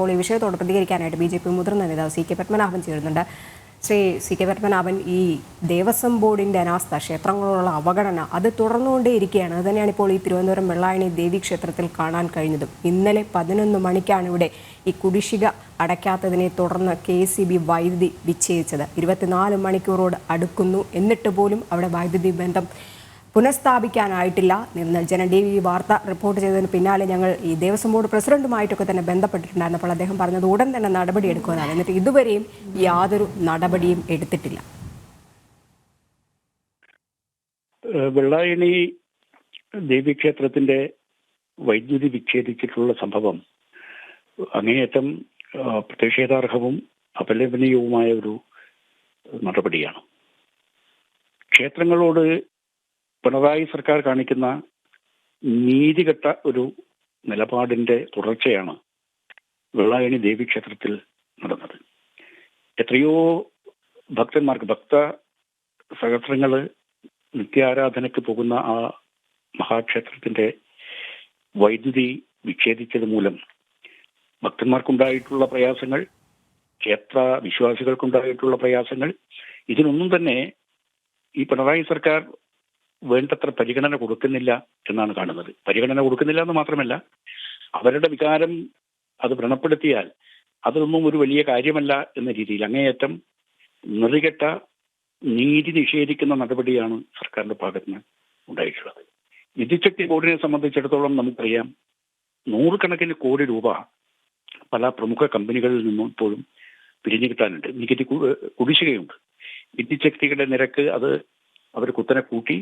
ഇപ്പോൾ ഈ വിഷയത്തോട് പ്രതികരിക്കാനായിട്ട് ബി ജെ പി മുതിർന്ന നേതാവ് സി കെ പത്മനാഭൻ ചേരുന്നുണ്ട്. ശ്രീ സി കെ പത്മനാഭൻ ഈ ദേവസ്വം ബോർഡിന്റെ അനാസ്ഥ ക്ഷേത്രങ്ങളോടുള്ള അവഗണന അത് തുടർന്നുകൊണ്ടേയിരിക്കുകയാണ്. അത് തന്നെയാണ് ഇപ്പോൾ ഈ തിരുവനന്തപുരം വെള്ളായണി ദേവി ക്ഷേത്രത്തിൽ കാണാൻ കഴിഞ്ഞതും. ഇന്നലെ പതിനൊന്ന് മണിക്കാണ് ഇവിടെ ഈ കുടിശ്ശിക അടയ്ക്കാത്തതിനെ തുടർന്ന് കെ സി ബി വൈദ്യുതി വിച്ഛേദിച്ചത്. ഇരുപത്തിനാല് മണിക്കൂറോട് അടുക്കുന്നു. എന്നിട്ട് പോലും അവിടെ വൈദ്യുതി ബന്ധം പുനഃസ്ഥാപിക്കാനായിട്ടില്ല നിന്ന് ജന ടി വി വാർത്ത റിപ്പോർട്ട് ചെയ്തതിന് പിന്നാലെ ഞങ്ങൾ ഈ ദേവസ്വം ബോർഡ് പ്രസിഡന്റുമായിട്ടൊക്കെ തന്നെ ബന്ധപ്പെട്ടിട്ടുണ്ടായിരുന്നപ്പോൾ അദ്ദേഹം പറഞ്ഞത് ഉടൻ തന്നെ നടപടി എടുക്കുമെന്നാണ്. എന്നിട്ട് ഇതുവരെയും യാതൊരു നടപടിയും എടുത്തിട്ടില്ല. വെള്ളായണി ദേവീക്ഷേത്രത്തിന്റെ വൈദ്യുതി വിച്ഛേദിച്ചിട്ടുള്ള സംഭവം അങ്ങേയറ്റം പ്രതിഷേധാർഹവും അപലപനീയവുമായ ഒരു നടപടിയാണ്. ക്ഷേത്രങ്ങളോട് പിണറായി സർക്കാർ കാണിക്കുന്ന നീതികെട്ട ഒരു നിലപാടിന്റെ തുടർച്ചയാണ് വെള്ളായണി ദേവി ക്ഷേത്രത്തിൽ നടന്നത്. എത്രയോ ഭക്തന്മാർക്ക് ഭക്ത സഹസ്രങ്ങൾ നിത്യാരാധനയ്ക്ക് പോകുന്ന ആ മഹാക്ഷേത്രത്തിന്റെ വൈദ്യുതി വിച്ഛേദിച്ചത് മൂലം ഭക്തന്മാർക്കുണ്ടായിട്ടുള്ള പ്രയാസങ്ങൾ ക്ഷേത്ര വിശ്വാസികൾക്കുണ്ടായിട്ടുള്ള പ്രയാസങ്ങൾ ഇതിനൊന്നും തന്നെ ഈ പിണറായി സർക്കാർ വേണ്ടത്ര പരിഗണന കൊടുക്കുന്നില്ല എന്നാണ് കാണുന്നത്. പരിഗണന കൊടുക്കുന്നില്ല എന്ന് മാത്രമല്ല അവരുടെ വികാരം അത് വ്രണപ്പെടുത്തിയാൽ അതൊന്നും ഒരു വലിയ കാര്യമല്ല എന്ന രീതിയിൽ അങ്ങേയറ്റം നെറികെട്ട നീതി നിഷേധിക്കുന്ന നടപടിയാണ് സർക്കാരിന്റെ ഭാഗത്ത് നിന്ന് ഉണ്ടായിട്ടുള്ളത്. വിദ്യുച്ഛക്തി ബോർഡിനെ സംബന്ധിച്ചിടത്തോളം നമുക്കറിയാം നൂറുകണക്കിന് കോടി രൂപ പല പ്രമുഖ കമ്പനികളിൽ നിന്നും ഇപ്പോഴും പിരിഞ്ഞു കിട്ടാനുണ്ട് നികുതി കുടിശ്ശികയുണ്ട്. വിദ്യുച്ഛക്തിയുടെ നിരക്ക് അത് അവർ കുത്തനെ കൂട്ടി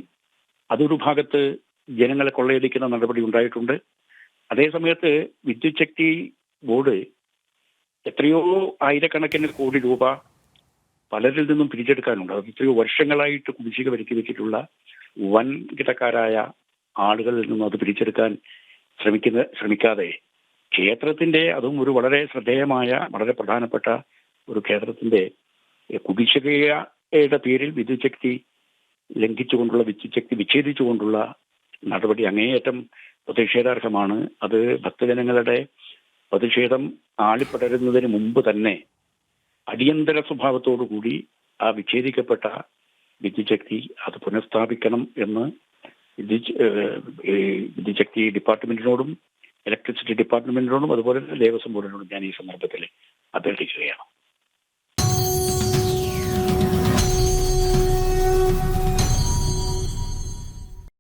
അതൊരു ഭാഗത്ത് ജനങ്ങളെ കൊള്ളയടിക്കുന്ന നടപടി ഉണ്ടായിട്ടുണ്ട്. അതേസമയത്ത് വിദ്യുച്ഛക്തി ബോർഡ് എത്രയോ ആയിരക്കണക്കിന് കോടി രൂപ പലരിൽ നിന്നും പിരിച്ചെടുക്കാനുണ്ട്. അത് എത്രയോ വർഷങ്ങളായിട്ട് കുടിശ്ശിക വരുത്തി വെച്ചിട്ടുള്ള വൻകിടക്കാരായ ആളുകളിൽ നിന്നും അത് പിരിച്ചെടുക്കാൻ ശ്രമിക്കുന്ന ശ്രമിക്കാതെ ക്ഷേത്രത്തിന്റെ അതും ഒരു വളരെ ശ്രദ്ധേയമായ വളരെ പ്രധാനപ്പെട്ട ഒരു ക്ഷേത്രത്തിന്റെ കുടിശ്ശികയുടെ പേരിൽ വിദ്യുച്ഛക്തി ലംഘിച്ചുകൊണ്ടുള്ള വിദ്യുച്ഛക്തി വിച്ഛേദിച്ചുകൊണ്ടുള്ള നടപടി അങ്ങേയറ്റം പ്രതിഷേധാർഹമാണ്. അത് ഭക്തജനങ്ങളുടെ പ്രതിഷേധം ആളിപ്പടരുന്നതിന് മുമ്പ് തന്നെ അടിയന്തര സ്വഭാവത്തോടു കൂടി ആ വിച്ഛേദിക്കപ്പെട്ട വിദ്യുച്ഛക്തി അത് പുനഃസ്ഥാപിക്കണം എന്ന് വിദ്യുച്ഛക്തി ഡിപ്പാർട്ട്മെന്റിനോടും ഇലക്ട്രിസിറ്റി ഡിപ്പാർട്ട്മെന്റിനോടും അതുപോലെ ദേവസ്വം ബോർഡിനോടും ഞാൻ ഈ സന്ദർഭത്തിൽ അഭ്യർത്ഥിക്കുകയാണ്.